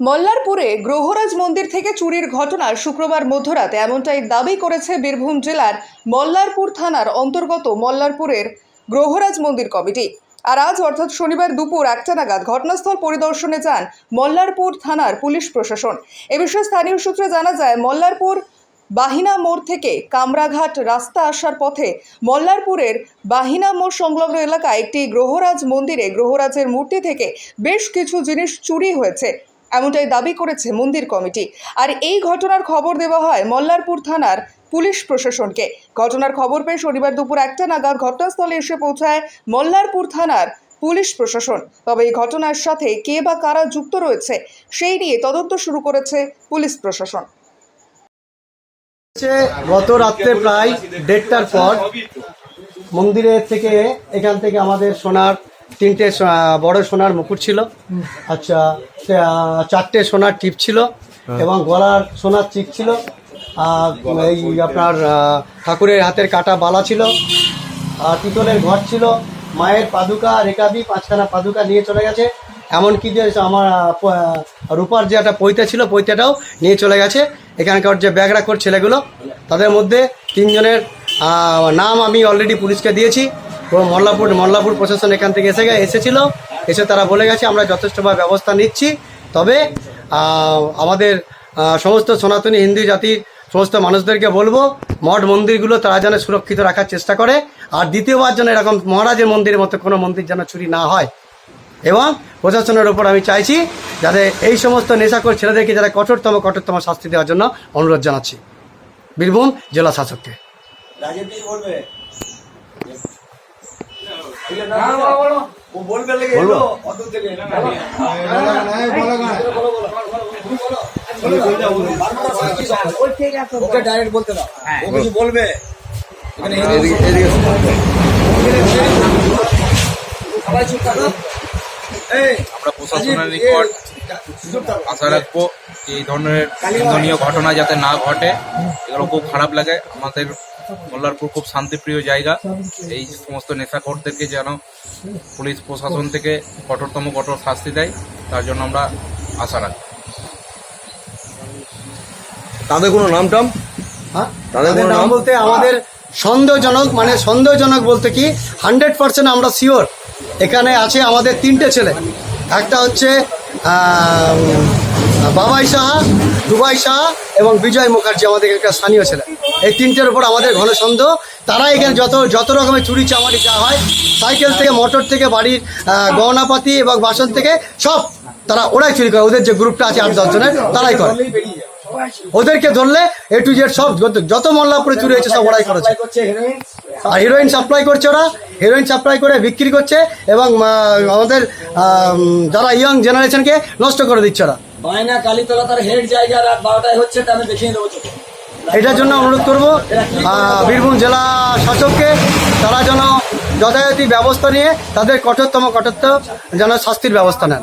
মল্লারপুরে গ্রহরাজ মন্দির থেকে চুরির ঘটনার শুক্রবার মধ্যরাতে এমনটাই দাবি করেছে বীরভূম জেলার মল্লারপুর থানার অন্তর্গত মল্লারপুরের গ্রহরাজ মন্দির কমিটি। আর আজ অর্থাৎ শনিবার দুপুর একটা নাগাদ ঘটনাস্থল পরিদর্শনে যান মল্লারপুর থানার পুলিশ প্রশাসন। এ বিষয়ে স্থানীয় সূত্রে জানা যায়, মল্লারপুর বাহিনা মোড় থেকে কামরাঘাট রাস্তা আসার পথে মল্লারপুরের বাহিনা মোড় সংলগ্ন এলাকায় একটি গ্রহরাজ মন্দিরে গ্রহরাজের মূর্তি থেকে বেশ কিছু জিনিস চুরি হয়েছে। এমনটাই দাবি করেছে মন্দির কমিটি। আর এই ঘটনার খবর দেওয়া হয় মল্লারপুর থানার পুলিশ প্রশাসনকে। ঘটনার খবর পেয়ে শনিবার দুপুর একটা নাগাদ ঘটনাস্থলে এসে পৌঁছায় মল্লারপুর থানার পুলিশ প্রশাসন। তবে এই ঘটনার সাথে কে বা কারা যুক্ত রয়েছে, সেই নিয়ে তদন্ত শুরু করেছে পুলিশ প্রশাসন। গত রাত্রে প্রায় দেড়টার পর মন্দিরের থেকে এখান থেকে আমাদের সোনার তিনটে বড় সোনার মুকুট ছিল। আচ্ছা চারটে সোনার টিপ ছিল এবং গলার সোনার চিপ ছিল। আর এই আপনার ঠাকুরের হাতের কাটা বালা ছিল। আর পিতলের ঘর ছিল। মায়ের পাদুকা রেকাবি পাঁচখানা পাদুকা নিয়ে চলে গেছে। এমনকি যে আমার রূপার যে একটা পৈতা ছিল, পৈতাটাও নিয়ে চলে গেছে। এখানকার যে ব্যাগ রাখর ছেলেগুলো, তাদের মধ্যে তিনজনের নাম আমি অলরেডি পুলিশকে দিয়েছি। ও মল্লাপুর মল্লাপুর প্রশাসন এখান থেকে এসে এসেছিল। এসে তারা বলে গেছে, আমরা যথেষ্টভাবে ব্যবস্থা নিচ্ছি। তবে আমাদের সমস্ত সনাতনী হিন্দু জাতির সমস্ত মানুষদেরকে বলব, মঠ মন্দিরগুলো তারা যেন সুরক্ষিত রাখার চেষ্টা করে। আর দ্বিতীয়বার যেন এরকম মহারাজের মন্দিরের মতো কোনো মন্দির যেন চুরি না হয়। এবং প্রশাসনের ওপর আমি চাইছি, যাতে এই সমস্ত নেশাখোর ছেলেদেরকে যারা কঠোরতম কঠোরতম শাস্তি দেওয়ার জন্য অনুরোধ জানাচ্ছি। বীরভূম জেলা শাসককে। ওকে ডাইরেক্ট বলতে দাও ও কিছু বলবে এখানে সবাই চুপ থাকো এই আমরা প্রশাসনের নিকট আশা রাখব যে এই ধরনের নিন্দনীয় ঘটনা যাতে না ঘটে। এগুলো খুব খারাপ লাগে। আমাদের মল্লারপুর খুব শান্তিপ্রিয় জায়গা। এই সমস্ত নেশাখোরদেরকে যেন পুলিশ প্রশাসন থেকে কঠোরতম কঠোর শাস্তি দেয় তার জন্য আমরা আশা রাখি তাদের কোনো নাম টাম? হ্যাঁ? তাদের কোনো নাম? বলতে আমাদের সন্দেহজনক মানে সন্দেহজনক বলতে কি হান্ড্রেড পার্সেন্ট আমরা শিওর এখানে আছে আমাদের তিনটে ছেলে। একটা হচ্ছে বাবাই শাহ, দুবাই শাহ এবং বিজয় মুখার্জি আমাদের এখানকার স্থানীয় ছেলে। এই তিনটের উপর আমাদের ঘন সন্দেহ। তারা এখানে যত যত রকমের চুরি চামারি যা হয়, সাইকেল থেকে, মোটর থেকে, বাড়ির গহনাপাতি এবং বাসন থেকে সব তারা ওরাই চুরি করে। ওদের যে গ্রুপটা আছে আট দশজনের তারাই করে। ওদেরকে ধরলে এ টু জেড সব যত- মল্লাপুরে চুরি হয়েছে সব ওরাই করেছে। আর হিরোইন সাপ্লাই করছে ওরা হিরোইন সাপ্লাই করে বিক্রি করছে এবং আমাদের যারা ইয়ং জেনারেশনকে নষ্ট করে দিচ্ছে ওরা। বায়না কালীতলা তার হেড জায়গা রাত বারোটায় হচ্ছে আমি দেখিয়ে দেবো এটার জন্য অনুরোধ করব বীরভূম জেলা শাসককে তারা যেন যথাযথ ব্যবস্থা নিয়ে তাদের কঠোরতম কঠোরতম যেন শাস্তির ব্যবস্থা নেন।